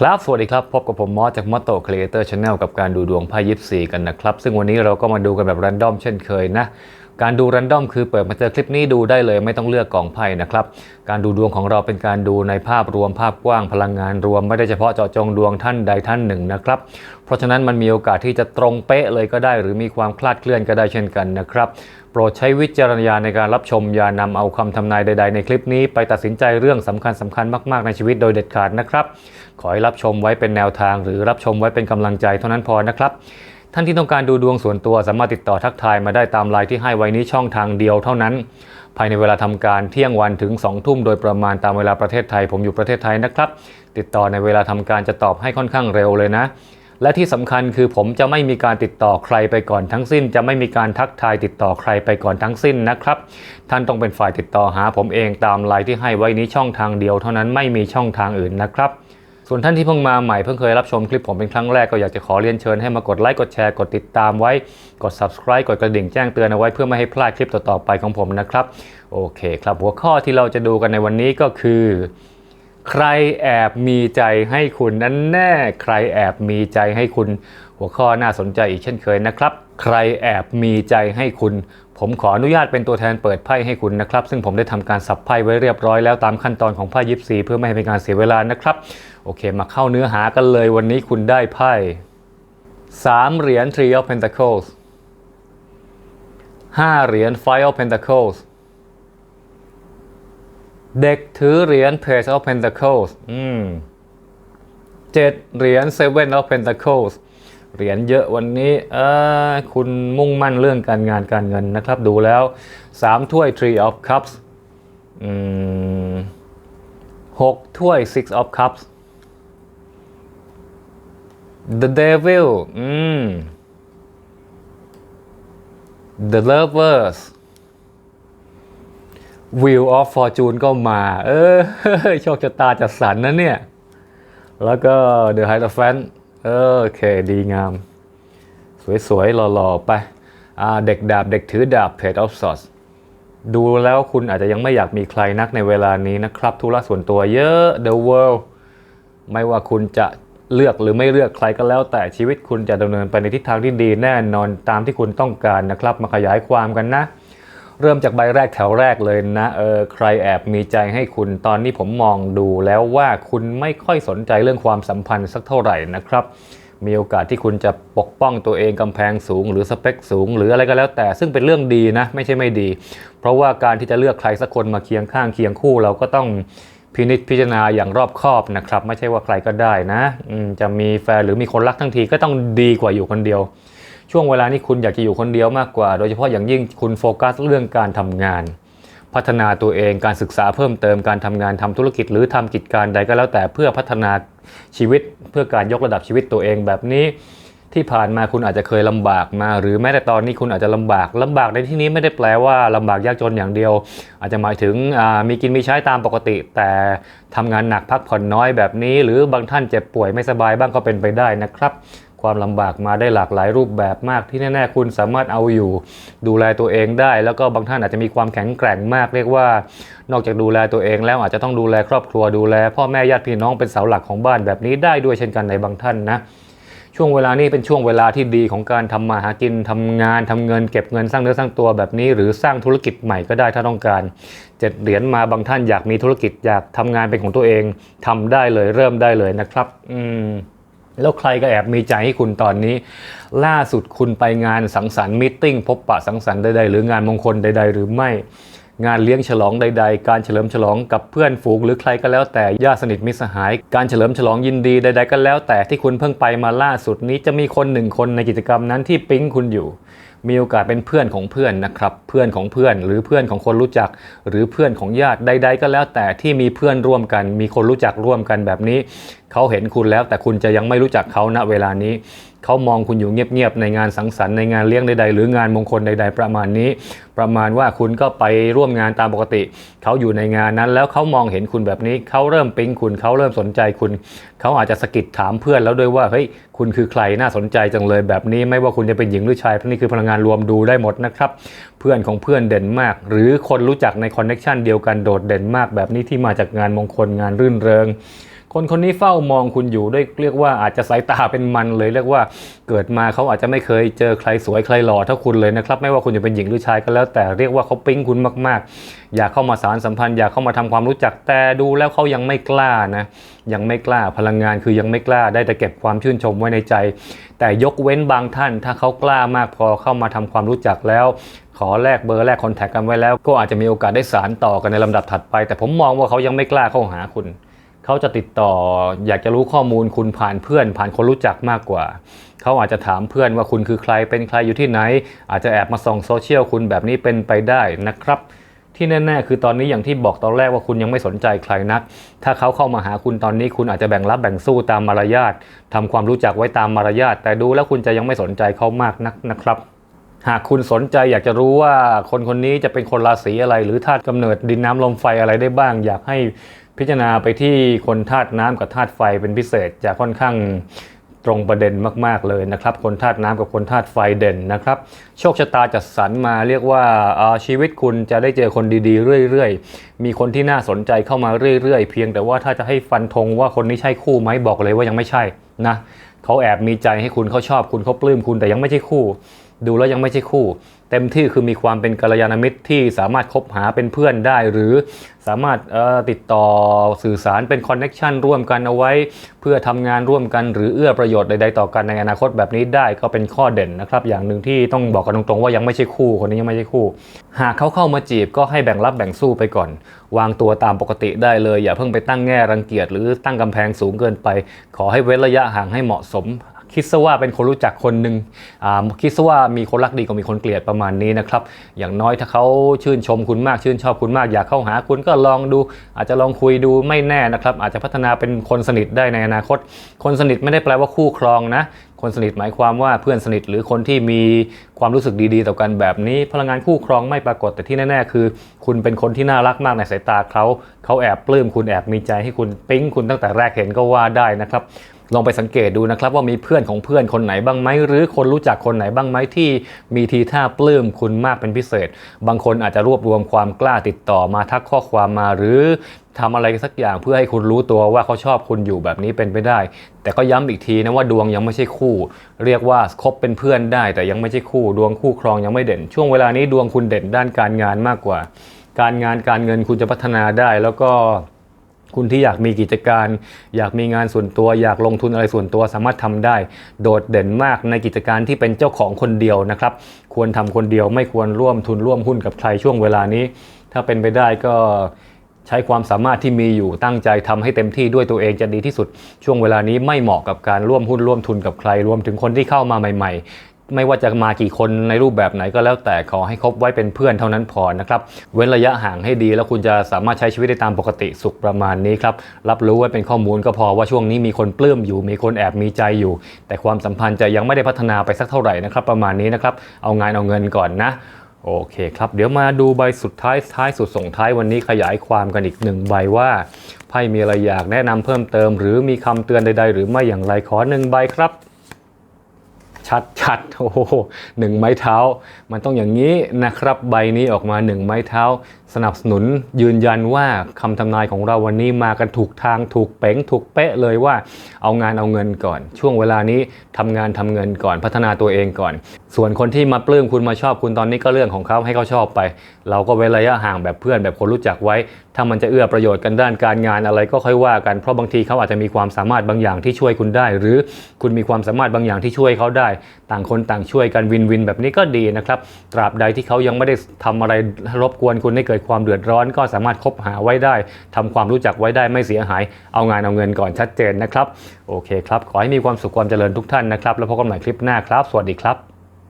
ครับ สวัสดีครับ พบกับผมมอสจากมอ t โตครีเอเตอร์ชาแนลกับการดูดวงไพ่ยิปซีกันนะครับ ซึ่งวันนี้เราก็มาดูกันแบบรันดอมเช่นเคยนะ การดูรันดอมคือเปิดมาเจอคลิปนี้ดูได้เลยไม่ต้องเลือกกล่องไพ่นะครับ การดูดวงของเราเป็นการดูในภาพรวมภาพกว้างพลังงานรวมไม่ได้เฉพาะเจาะจงดวงท่านใดท่านหนึ่งนะครับ เพราะฉะนั้นมันมีโอกาสที่จะตรงเป๊ะเลยก็ได้ หรือมีความคลาดเคลื่อนก็ได้เช่นกันนะครับโปรดใช้วิจารณญาณในการรับชมอย่านำเอาคำทำนายใด ๆ ในคลิปนี้ไปตัดสินใจเรื่องสำคัญสคัญๆมากๆในชีวิตโดยเด็ดขาดนะครับ ขอให้รับชมไว้เป็นแนวทาง หรือรับชมไว้เป็นกำลังใจเท่านั้นพอนะครับ ท่านที่ต้องการดูดวงส่วนตัวสามารถติดต่อทักทายมาได้ตามไลน์ที่ให้ไว้นี้ช่องทางเดียวเท่านั้น ภายในเวลาทำการเที่ยงวันถึง 2 ทุ่มโดยประมาณตามเวลาประเทศไทย ผมอยู่ประเทศไทยนะครับ ติดต่อในเวลาทำการจะตอบให้ค่อนข้างเร็วเลยนะ และที่สำคัญคือผมจะไม่มีการติดต่อใครไปก่อนทั้งสิ้น จะไม่มีการทักทายติดต่อใครไปก่อนทั้งสิ้นนะครับ ท่านต้องเป็นฝ่ายติดต่อหาผมเองตามไลน์ที่ให้ไว้นี้ช่องทางเดียวเท่านั้นไม่มีช่องทางอื่นนะครับ ส่วนท่านที่เพิ่งมาใหม่เพิ่งเคยรับชมคลิปผมเป็นครั้งแรกก็อยากจะขอเรียนเชิญให้มากดไลค์กดแชร์กดติดตามไว้กด subscribe กดกระดิ่งแจ้งเตือนเอาไว้เพื่อไม่ให้พลาดคลิปต่อๆไปของผมนะครับ โอเคครับหัวข้อที่เราจะดูกันในวันนี้ก็คือ ใครแอบมีใจให้คุณนั้นแน่ ใครแอบมีใจให้คุณ หัวข้อน่าสนใจอีกเช่นเคยนะครับ ใครแอบมีใจให้คุณผมขออนุญาตเป็นตัวแทนเปิดไพ่ให้คุณนะครับ ซึ่งผมได้ทำการสับไพ่ไว้เรียบร้อยแล้วตามขั้นตอนของไพ่ยิปซีเพื่อไม่ให้เป็นการเสียเวลานะครับ โอเค มาเข้าเนื้อหากันเลยวันนี้คุณได้ไพ่สามเหรียญ Three of Pentacles ห้าเหรียญ Five of Pentacles เด็กถือเหรียญ Page of Pentacles อืมเจ็ดเหรียญ Seven of Pentacles เหรียญเยอะวันนี้เออคุณมุ่งมั่นเรื่องการงานการเงินนะครับ ดูแล้วสามถ้วย Three of Cups อืมหกถ้วย Six of Cups The Devil อืม The Lovers Wheel of Fortune ก็มา เออ โชคชะตาจัดสรรนะเนี่ย แล้วก็ The Hierophant เออโอเค ดีงาม สวยๆ หล่อๆ ไป เด็กดาบ เด็กถือดาบ Page of Swords ดูแล้วคุณอาจจะยังไม่อยากมีใครนักในเวลานี้นะครับ ธุระส่วนตัวเยอะ The World ไม่ว่าคุณจะ เลือกหรือไม่เลือกใครก็แล้ว แต่ชีวิตคุณจะดำเนินไปในทิศทางที่ดีแน่นอนตามที่คุณต้องการนะครับ มาขยายความกันนะ เริ่มจากใบแรกแถวแรกเลยนะเออใครแอบมีใจให้คุณตอนนี้ผมมองดูแล้วว่าคุณไม่ค่อยสนใจเรื่องความสัมพันธ์สักเท่าไหร่นะครับ มีโอกาสที่คุณจะปกป้องตัวเองกำแพงสูง หรือสเปคสูง หรืออะไรก็แล้วแต่ ซึ่งเป็นเรื่องดีนะ ไม่ใช่ไม่ดี เพราะว่าการที่จะเลือกใครสักคนมาเคียงข้างเคียงคู่เราก็ต้อง พินิจพิจารณาอย่างรอบคอบนะครับ ไม่ใช่ว่าใครก็ได้นะจะมีแฟนหรือมีคนรักทั้งทีก็ต้องดีกว่าอยู่คนเดียว ช่วงเวลานี้คุณอยากจะอยู่คนเดียวมากกว่า โดยเฉพาะอย่างยิ่งคุณโฟกัสเรื่องการทำงาน พัฒนาตัวเองการศึกษาเพิ่มเติมการทำงานทำธุรกิจ หรือทำกิจการใดก็แล้วแต่เพื่อพัฒนาชีวิตเพื่อการยกระดับชีวิตตัวเองแบบนี้ ที่ผ่านมาคุณอาจจะเคยลำบากมา หรือแม้แต่ตอนนี้คุณอาจจะลำบากลำบากในที่นี้ไม่ได้แปลว่าลำบากยากจนอย่างเดียว อาจจะหมายถึงมีกินมีใช้ตามปกติ แต่ทำงานหนักพักผ่อนน้อยแบบนี้ หรือบางท่านเจ็บป่วยไม่สบายบ้างก็เป็นไปได้นะครับ ความลำบากมาได้หลากหลายรูปแบบมากที่แน่ๆ คุณสามารถเอาอยู่ ดูแลตัวเองได้ แล้วก็บางท่านอาจจะมีความแข็งแกร่งมากเรียกว่า นอกจากดูแลตัวเองแล้วอาจจะต้องดูแลครอบครัวดูแล พ่อแม่ญาติพี่น้องเป็นเสาหลักของบ้านแบบนี้ได้ด้วยเช่นกันในบางท่านนะ ช่วงเวลานี้เป็นช่วงเวลาที่ดีของการทำมาหากินทำงานทำเงินเก็บเงินสร้างเนื้อสร้างตัวแบบนี้ หรือสร้างธุรกิจใหม่ก็ได้ถ้าต้องการเจ็ดเหรียญมาบางท่านอยากมีธุรกิจอยากทำงานเป็นของตัวเองทำได้เลยเริ่มได้เลยนะครับ อืมแล้วใครก็แอบมีใจให้คุณตอนนี้ ล่าสุดคุณไปงานสังสรรค์มิทติ้งพบปะสังสรรค์ใดๆหรืองานมงคลใดๆหรือไม่ งานเลี้ยงฉลองใด ๆ การเฉลิมฉลองกับเพื่อนฝูงหรือใครก็แล้วแต่ญาติสนิทมิตรสหาย การเฉลิมฉลองยินดีใด ๆ ก็แล้วแต่ที่คุณเพิ่งไปมาล่าสุดนี้จะมีคนหนึ่งคนในกิจกรรมนั้นที่ปิ๊งคุณอยู่ มีโอกาสเป็นเพื่อนของเพื่อนนะครับ เพื่อนของเพื่อน หรือเพื่อนของคนรู้จัก หรือเพื่อนของญาติใด ๆ ก็แล้วแต่ที่มีเพื่อนร่วมกัน มีคนรู้จักร่วมกันแบบนี้เขาเห็นคุณแล้ว แต่คุณจะยังไม่รู้จักเขาณเวลานี้ เขามองคุณอยู่เงียบๆในงานสังสรรค์ในงานเลี้ยงใดๆ หรืองานมงคลใด ๆ ประมาณนี้ ประมาณว่าคุณก็ไปร่วมงานตามปกติ เขาอยู่ในงานนั้น แล้วเขามองเห็นคุณแบบนี้ เขาเริ่มปิ๊งคุณเขาเริ่มสนใจคุณ เขาอาจจะสะกิดถามเพื่อนแล้วด้วยว่าเฮ้ยคุณคือใครน่าสนใจจังเลยแบบนี้ ไม่ว่าคุณจะเป็นหญิงหรือชายเพราะนี่คือพลังงานรวมดูได้หมดนะครับเพื่อนของเพื่อนเด่นมาก หรือคนรู้จักในคอนเน็ชันเดียวกันโดดเด่นมากแบบนี้ที่มาจากงานมงคลงานรื่นเริง คนคนนี้เฝ้ามองคุณอยู่ด้วยเรียกว่าอาจจะสายตาเป็นมันเลย เรียกว่าเกิดมาเขาอาจจะไม่เคยเจอใครสวยใครหล่อเท่าคุณเลยนะครับไม่ว่าคุณจะเป็นหญิงหรือชายก็แล้ว แต่เรียกว่าเขาปิ๊งคุณมาก ๆ อยากเข้ามาสารสัมพันธ์อยากเข้ามาทำความรู้จักแต่ดูแล้วเขายังไม่กล้านะยังไม่กล้าพลังงานคือยังไม่กล้าได้แต่เก็บความชื่นชมไว้ในใจ แต่ยกเว้นบางท่าน ถ้าเขากล้ามากพอเข้ามาทำความรู้จักแล้วขอแลกเบอร์แลกคอนแทคกันไว้แล้ว ก็อาจจะมีโอกาสได้สารต่อกันในลำดับถัดไป แต่ผมมองว่าเขายังไม่กล้าเข้าหาคุณ เขาจะติดต่ออยากจะรู้ข้อมูลคุณผ่านเพื่อน ผ่านคนรู้จักมากกว่า เขาอาจจะถามเพื่อนว่าคุณคือใครเป็นใครอยู่ที่ไหน อาจจะแอบมาส่องโซเชียลคุณแบบนี้เป็นไปได้นะครับที่แน่ๆ คือตอนนี้อย่างที่บอกตอนแรกว่าคุณยังไม่สนใจใครนัก ถ้าเขาเข้ามาหาคุณตอนนี้คุณอาจจะแบ่งรับแบ่งสู้ตามมารยาททำความรู้จักไว้ตามมารยาทแต่ดูแล้วคุณจะยังไม่สนใจเขามากนักนะครับ หากคุณสนใจอยากจะรู้ว่าคนคนนี้จะเป็นคนราศีอะไร หรือธาตุกำเนิดดินน้ำลมไฟอะไรได้บ้าง อยากให้ พิจารณาไปที่คนธาตุน้ำกับธาตุไฟเป็นพิเศษจะค่อนข้างตรงประเด็นมากๆเลยนะครับ คนธาตุน้ำกับคนธาตุไฟเด่นนะครับ โชคชะตาจัดสรรมาเรียกว่าชีวิตคุณจะได้เจอคนดีๆ เรื่อยๆ มีคนที่น่าสนใจเข้ามาเรื่อยๆ เพียงแต่ว่าถ้าจะให้ฟันธงว่าคนนี้ใช่คู่ไหมบอกเลยว่ายังไม่ใช่นะเขาแอบมีใจให้คุณเขาชอบคุณเขาปลื้มคุณแต่ยังไม่ใช่คู่ ดูแล้วยังไม่ใช่คู่ เต็มที่คือมีความเป็นกัลยาณมิตรที่สามารถคบหาเป็นเพื่อนได้ หรือสามารถติดต่อสื่อสารเป็นคอนเน็ชันร่วมกันเอาไว้ เพื่อทำงานร่วมกันหรือเอื้อประโยชน์ใดๆต่อกันในอนาคตแบบนี้ได้ก็เป็นข้อเด่นนะครับ อย่างหนึ่งที่ต้องบอกกันตรงๆว่ายังไม่ใช่คู่คนนี้ยังไม่ใช่คู่ หากเขาเข้ามาจีบก็ให้แบ่งรับแบ่งสู้ไปก่อน วางตัวตามปกติได้เลย อย่าเพิ่งไปตั้งแง่รังเกียจหรือตั้งกำแพงสูงเกินไป ขอให้เว้นระยะห่างให้เหมาะสม คิดซะว่าเป็นคนรู้จักคนหนึ่งคิดซะว่ามีคนรักดีกว่ามีคนเกลียดประมาณนี้นะครับ อย่างน้อยถ้าเขาชื่นชมคุณมากชื่นชอบคุณมากอยากเข้าหาคุณก็ลองดู อาจจะลองคุยดูไม่แน่นะครับ อาจจะพัฒนาเป็นคนสนิทได้ในอนาคต คนสนิทไม่ได้แปลว่าคู่ครองนะคนสนิทหมายความว่าเพื่อนสนิทหรือคนที่มีความรู้สึกดีๆ ต่อกันแบบนี้ พลังงานคู่ครองไม่ปรากฏแต่ที่แน่ๆ คือ คุณเป็นคนที่น่ารักมากในสายตาเขาเขาแอบปลื้มคุณแอบมีใจให้คุณปิ๊งคุณตั้งแต่แรกเห็นก็ว่าได้นะครับ ลองไปสังเกตดูนะครับว่ามีเพื่อนของเพื่อนคนไหนบ้างไหมหรือคนรู้จักคนไหนบ้างไหมที่มีทีท่าปลื้มคุณมากเป็นพิเศษ บางคนอาจจะรวบรวมความกล้าติดต่อมาทักข้อความมาหรือทำอะไรสักอย่างเพื่อให้คุณรู้ตัวว่าเขาชอบคุณอยู่แบบนี้เป็นไปได้ แต่ก็ย้ำอีกทีนะว่าดวงยังไม่ใช่คู่ เรียกว่าคบเป็นเพื่อนได้ แต่ยังไม่ใช่คู่ ดวงคู่ครองยังไม่เด่น ช่วงเวลานี้ดวงคุณเด่นด้านการงานมากกว่า การงานการเงินคุณจะพัฒนาได้แล้วก็ คุณที่อยากมีกิจการ อยากมีงานส่วนตัว อยากลงทุนอะไรส่วนตัวสามารถทำได้ โดดเด่นมากในกิจการที่เป็นเจ้าของคนเดียวนะครับ ควรทำคนเดียวไม่ควรร่วมทุนร่วมหุ้นกับใครช่วงเวลานี้ ถ้าเป็นไปได้ก็ใช้ความสามารถที่มีอยู่ตั้งใจทำให้เต็มที่ด้วยตัวเองจะดีที่สุด ช่วงเวลานี้ไม่เหมาะกับการร่วมหุ้นร่วมทุนกับใคร รวมถึงคนที่เข้ามาใหม่ ๆ ไม่ว่าจะมากี่คนในรูปแบบไหนก็แล้วแต่ขอให้คบไว้เป็นเพื่อนเท่านั้นพอนะครับ เว้นระยะห่างให้ดีแล้วคุณจะสามารถใช้ชีวิตได้ตามปกติสุขประมาณนี้ครับ รับรู้ไว้เป็นข้อมูลก็พอว่าช่วงนี้มีคนปลื้มอยู่ มีคนแอบมีใจอยู่ แต่ความสัมพันธ์จะยังไม่ได้พัฒนาไปสักเท่าไหร่นะครับ ประมาณนี้นะครับ เอางานเอาเงินก่อนนะโอเคครับ เดี๋ยวมาดูใบสุดท้ายท้ายสุดส่งท้ายวันนี้ขยายความกันอีกหนึ่งใบว่าไพ่มีอะไรอยากแนะนำเพิ่มเติม หรือมีคำเตือนใด ๆ หรือไม่อย่างไรขอหนึ่งใบครับ ชัดชัดโอ้โหหนึ่งไม้เท้า มันต้องอย่างนี้นะครับใบนี้ออกมาหนึ่งไม้เท้า สนับสนุนยืนยันว่าคำทำนายของเราวันนี้มากันถูกทางถูกเป๋งถูกเป๊ะเลยว่าเอางานเอาเงินก่อน ช่วงเวลานี้ทำงานทำเงินก่อนพัฒนาตัวเองก่อน ส่วนคนที่มาปลื้มคุณมาชอบคุณตอนนี้ก็เรื่องของเขาให้เขาชอบไป เราก็เว้นระยะห่างแบบเพื่อนแบบคนรู้จักไว้ ถ้ามันจะเอื้อประโยชน์กันด้านการงานอะไรก็ค่อยว่ากันเพราะบางทีเขาอาจจะมีความสามารถบางอย่างที่ช่วยคุณได้ หรือคุณมีความสามารถบางอย่างที่ช่วยเขาได้ต่างคนต่างช่วยกันวินวินแบบนี้ก็ดีนะครับ ตราบใดที่เขายังไม่ได้ทำอะไรรบกวนคุณให้เกิดความเดือดร้อน ก็สามารถคบหาไว้ได้ทำความรู้จักไว้ได้ไม่เสียหาย เอางานเอาเงินก่อนชัดเจนนะครับ โอเคครับ ขอให้มีความสุขความเจริญทุกท่านนะครับ แล้วพบกันใหม่คลิปหน้าครับ สวัสดีครับ